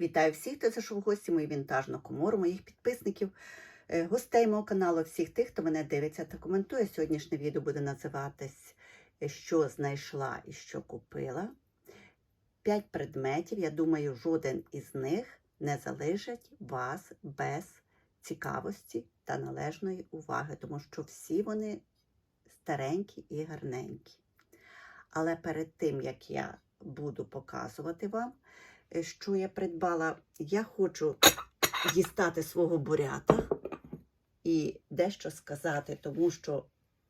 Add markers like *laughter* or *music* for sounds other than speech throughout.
Вітаю всіх, хто зайшов в гості, мою вінтажну комору, моїх підписників, е, гостей мого каналу, всіх тих, хто мене дивиться та коментує. Сьогоднішнє відео буде називатись е, Що знайшла і що купила. П'ять предметів. Я думаю, жоден із них не залишить вас без цікавості та належної уваги, тому що всі вони старенькі і гарненькі. Але перед тим, як я буду показувати вам, що я придбала, я хочу дістати свого бурята і дещо сказати, тому що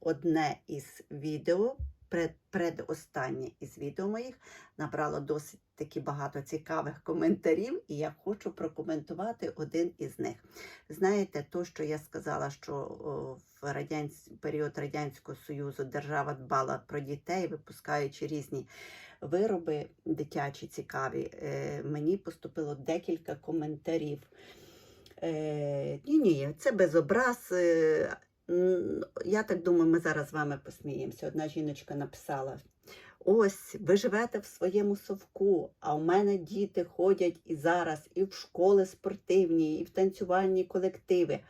одне із відео, пред, предостаннє із відео моїх, набрало досить таки багато цікавих коментарів, і я хочу прокоментувати один із них. Знаєте, то, що я сказала, що в радянсь... період Радянського Союзу держава дбала про дітей, випускаючи різні вироби дитячі цікаві, е, мені поступило декілька коментарів. Е, ні, ні, це без образ. Е, я так думаю, ми зараз з вами посміємося. Одна жіночка написала: ось, ви живете в своєму совку, а у мене діти ходять і зараз, і в школи спортивні, і в танцювальні колективи.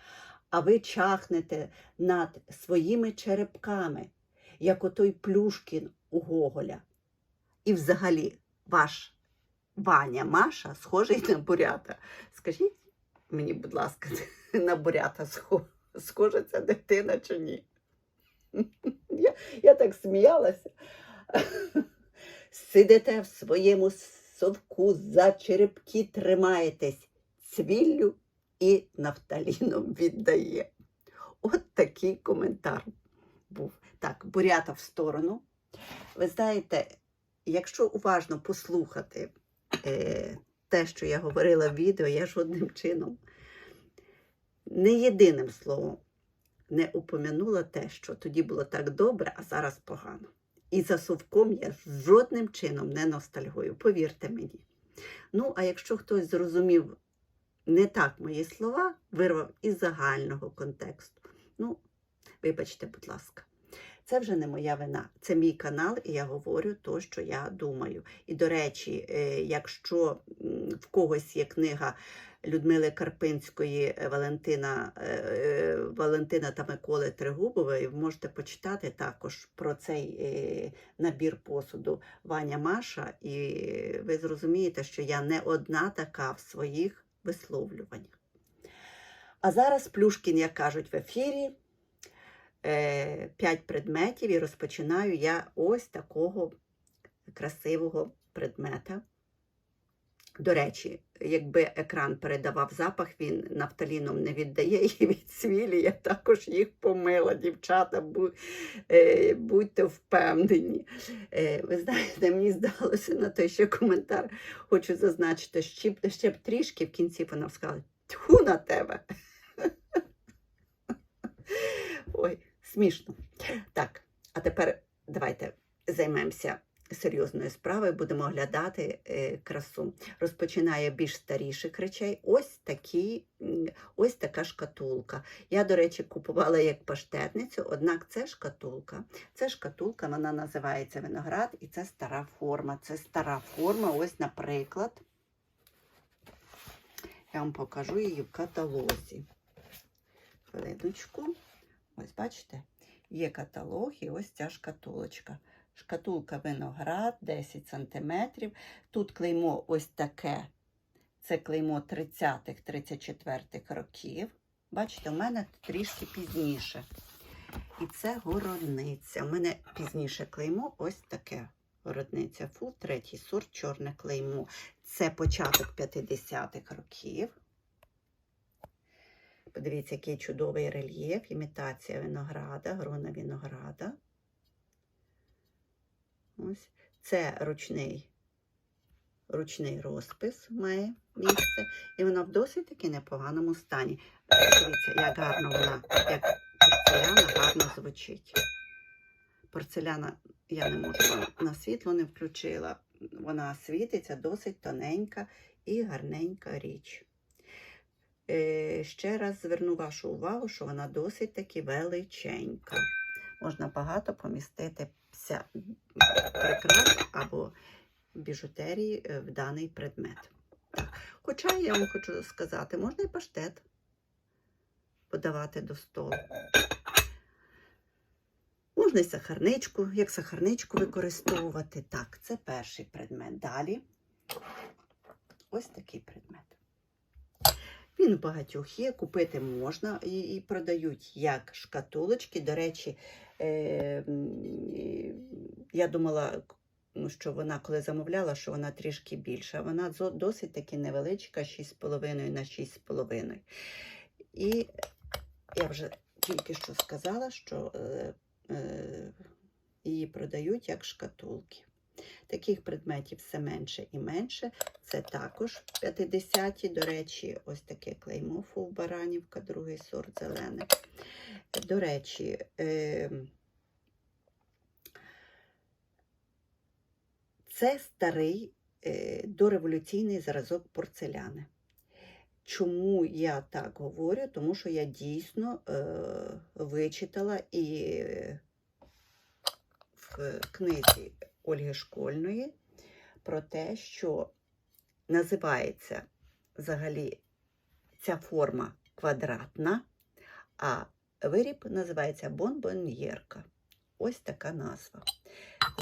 А ви чахнете над своїми черепками, як отой Плюшкін у Гоголя. І взагалі ваш Ваня Маша схожий на бурята. Скажіть мені, будь ласка, *laughs* на бурята схожа ця дитина чи ні? *laughs* Я, я так сміялася. Сидите в своєму совку, за черепки тримаєтесь, цвіллю і нафталіном віддає. От такий коментар був. Так, бурята в сторону. Ви знаєте, якщо уважно послухати е, те, що я говорила в відео, я жодним чином не єдиним словом не упомянула те, що тоді було так добре, а зараз погано. І за совком я жодним чином не ностальгую, повірте мені. Ну, а якщо хтось зрозумів не так мої слова, вирвав із загального контексту. Ну, вибачте, будь ласка. Це вже не моя вина, це мій канал, і я говорю то, що я думаю. І, до речі, е, якщо в когось є книга Людмили Карпинської е, Валентина, е, е, Валентина та Миколи Тригубової, можете почитати також про цей набір посуду Ваня Маша, і ви зрозумієте, що я не одна така в своїх висловлюваннях. А зараз Плюшкін, як кажуть в ефірі, п'ять предметів і розпочинаю я ось такого красивого предмета. До речі, якби екран передавав запах, він нафталіном не віддає *laughs* і від свілі я також їх помила, дівчата, е, будьте впевнені. Е, Ви знаєте, мені здалося на той ще коментар, хочу зазначити, ще, ще б трішки в кінці вона сказала, тьху на тебе. *laughs* Ой, смішно. Так, а тепер давайте займемося серйозною справою, будемо оглядати е, красу. Розпочинає більш старіших речей. Ось такі, ось така шкатулка. Я, до речі, купувала як паштетницю, однак це шкатулка. Це шкатулка, вона називається виноград, і це стара форма. Це стара форма. Ось, наприклад, я вам покажу її в каталозі. Хвилиночку. Ось бачите, є каталог і ось ця шкатулочка. Шкатулка виноград 10 см. Тут клеймо ось таке. Це клеймо 30-х, 34-х років. Бачите, у мене трішки пізніше. І це городниця. У мене пізніше клеймо ось таке. Городниця Фу, третій сорт, чорне клеймо. Це початок 50-х років. Подивіться, який чудовий рельєф, імітація винограда, грона винограда. Ось. Це ручний, ручний розпис має місце. І вона в досить таки непоганому стані. Дивіться, як гарно вона, як порцеляна, гарно звучить. Порцеляна я не можу на світло не включила. Вона світиться досить тоненька і гарненька річ. Е, Ще раз зверну вашу увагу, що вона досить таки величенька. Можна багато помістити вся прикрас або біжутерії е, в даний предмет. Так, Хоча я вам хочу сказати, можна і паштет подавати до столу. Можна і сахарничку, як сахарничку використовувати. Так, це перший предмет. Далі ось такий предмет. Він багатьох є, купити можна і, і продають як шкатулочки. До речі, я думала, ну, що вона, коли замовляла, що вона трішки більша. Вона досить таки невеличка, 6,5 на 6,5. І я вже тільки що сказала, що е, е, її продають як шкатулки. Таких предметів все менше і менше. Це також 50-ті. До речі, ось таке клеймо фув Баранівка, другий сорт зелене. До речі, е, це старий е, дореволюційний зразок порцеляни. Чому я так говорю? Тому що я дійсно е, вичитала і е, в книзі Ольги Школьної про те, що називається взагалі ця форма квадратна, а виріб називається бонбоньєрка. Ось така назва.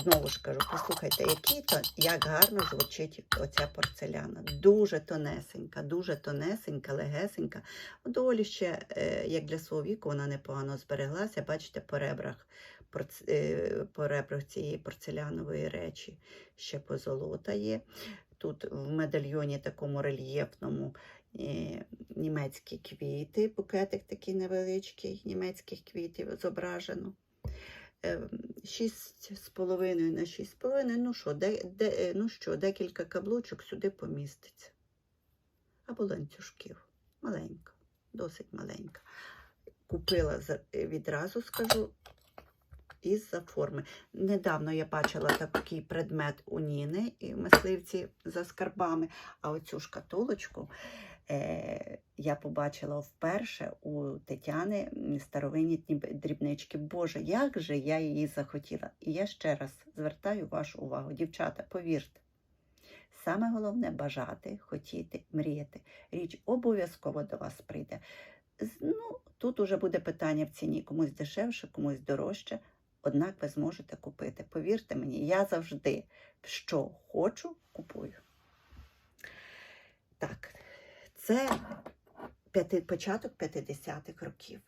Знову ж кажу, послухайте, який то, як гарно звучить оця порцеляна. Дуже тонесенька, дуже тонесенька, легесенька. Доволі ще, е, як для свого віку, вона непогано збереглася. Бачите, по ребрах, по ребрах цієї порцелянової речі ще позолота є. Тут в медальйоні такому рельєфному е, німецькі квіти, букетик такий невеличкий, німецьких квітів зображено. Ем, 6,5 на 6,5, ну що, де, де, е, ну що, декілька каблучок сюди поміститься. Або ланцюжків. Маленька, досить маленька. Купила е, відразу, скажу, із-за форми. Недавно я бачила такий предмет у Ніни і мисливці за скарбами, а оцю шкатулочку е, я побачила вперше у Тетяни старовинні дрібнички. Боже, як же я її захотіла! І я ще раз звертаю вашу увагу, дівчата, повірте. Саме головне бажати, хотіти, мріяти. Річ обов'язково до вас прийде. Ну, тут уже буде питання в ціні, комусь дешевше, комусь дорожче. Однак ви зможете купити. Повірте мені, я завжди що хочу, купую. Так, це п'яти, початок 50-х років.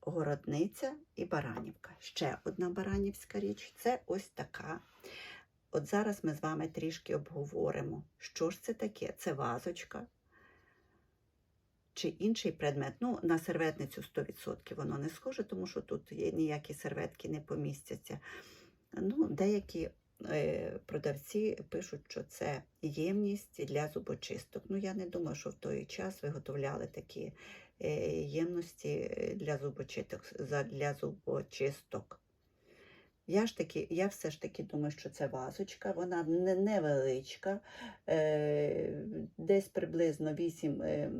Городниця і Баранівка. Ще одна баранівська річ це ось така. От зараз ми з вами трішки обговоримо, що ж це таке? Це вазочка чи інший предмет. Ну, на серветницю 100% воно не схоже, тому що тут ніякі серветки не помістяться. Ну, деякі е, продавці пишуть, що це ємність для зубочисток. Ну, я не думаю, що в той час виготовляли такі е, ємності для зубочисток. Для зубочисток. Я ж таки, я все ж таки думаю, що це вазочка, вона невеличка, е, десь приблизно 8 е,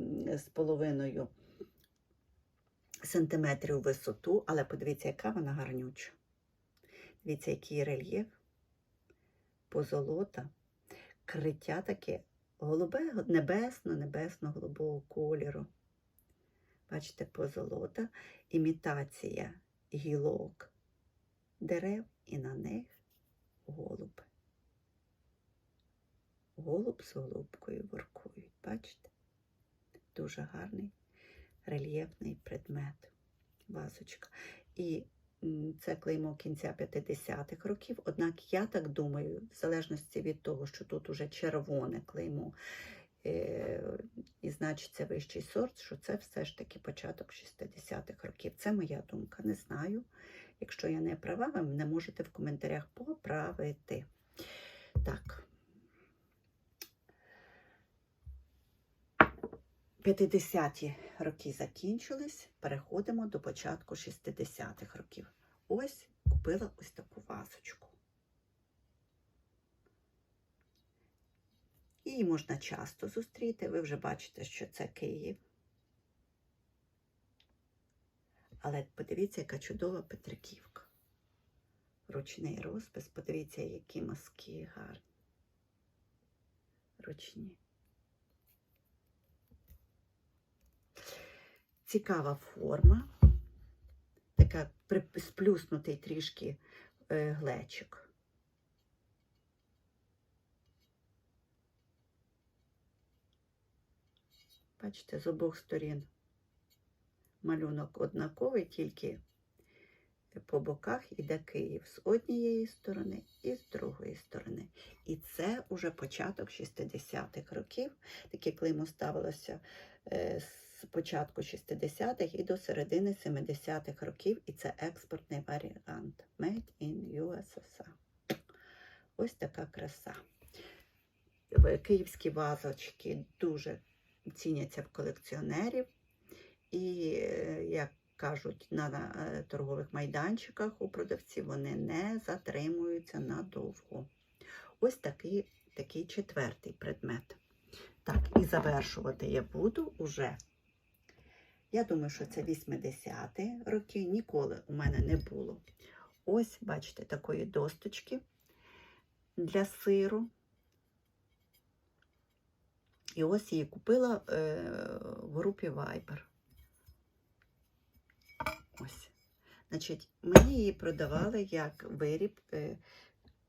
сантиметрів висоту, але подивіться, яка вона гарнюча. Дивіться, який рельєф, позолота, криття таке голубе, небесно, небесно-голубого кольору. Бачите, позолота, імітація гілок дерев і на них голуби. Голуб з голубкою воркують, бачите? Дуже гарний рельєфний предмет, вазочка. І це клеймо кінця 50-х років. Однак я так думаю, в залежності від того, що тут уже червоне клеймо, е, і значить це вищий сорт, що це все ж таки початок 60-х років. Це моя думка, не знаю. Якщо я не права, ви мене можете в коментарях поправити. Так. 50-ті роки закінчились, переходимо до початку 60-х років. Ось купила ось таку вазочку. Її можна часто зустріти. Ви вже бачите, що це Київ. Але подивіться, яка чудова Петриківка. Ручний розпис, подивіться, які маски гарні. Ручні. Цікава форма, така сплюснутий трішки е, глечик. Бачите, з обох сторін малюнок однаковий, тільки по боках іде Київ з однієї сторони і з другої сторони. І це уже початок 60-х років. Таке клеймо ставилося е, з початку 60-х і до середини 70-х років. І це експортний варіант Made in USSR. Ось така краса. Київські вазочки дуже ціняться в колекціонерів. І, е, як кажуть, на е, торгових майданчиках у продавців вони не затримуються надовго. Ось такий, такий четвертий предмет. Так, і завершувати я буду уже. Я думаю, що це 80-ті роки. Ніколи у мене не було. Ось, бачите, такої досточки для сиру. І ось її купила е, в групі Viber. Ось. Значить, мені її продавали як виріб е,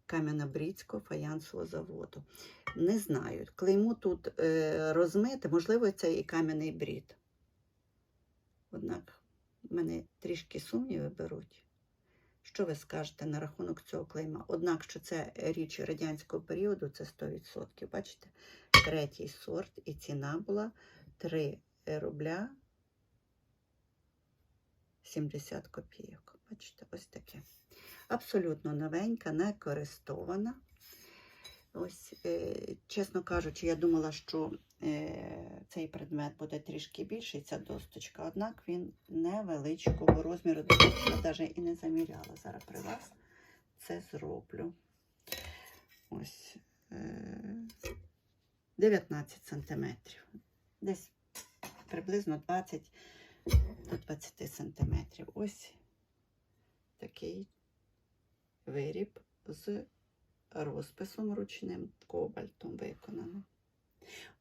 Кам'янобрідського фаянсового заводу. Не знаю, клеймо тут е, розмите, можливо, це і кам'яний брід. Однак мене трішки сумніви беруть. Що ви скажете на рахунок цього клейма? Однак, що це річ радянського періоду, це 100%. Бачите? Третій сорт, і ціна була 3 рубля 70 копійок. Бачите, ось таке. Абсолютно новенька, не користована. Ось, е, чесно кажучи, я думала, що е, цей предмет буде трішки більший, ця досточка, однак він невеличкого розміру, я навіть і не заміряла. Зараз при вас це зроблю. Ось е, 19 сантиметрів. Десь приблизно 20 до 20 сантиметрів. Ось такий виріб з розписом ручним кобальтом виконано.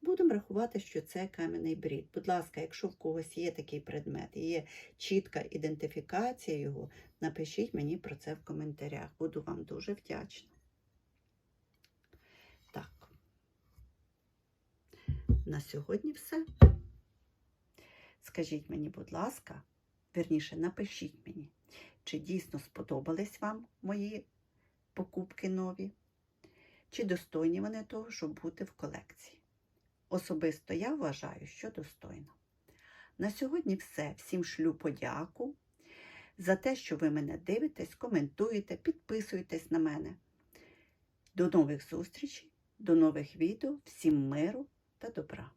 Будемо рахувати, що це кам'яний брід. Будь ласка, якщо в когось є такий предмет, є чітка ідентифікація його, напишіть мені про це в коментарях. Буду вам дуже вдячна. Так, на сьогодні все. Скажіть мені, будь ласка, верніше, напишіть мені, чи дійсно сподобались вам мої покупки нові, чи достойні вони того, щоб бути в колекції. Особисто я вважаю, що достойно. На сьогодні все. Всім шлю подяку за те, що ви мене дивитесь, коментуєте, підписуєтесь на мене. До нових зустрічей, до нових відео, всім миру та добра!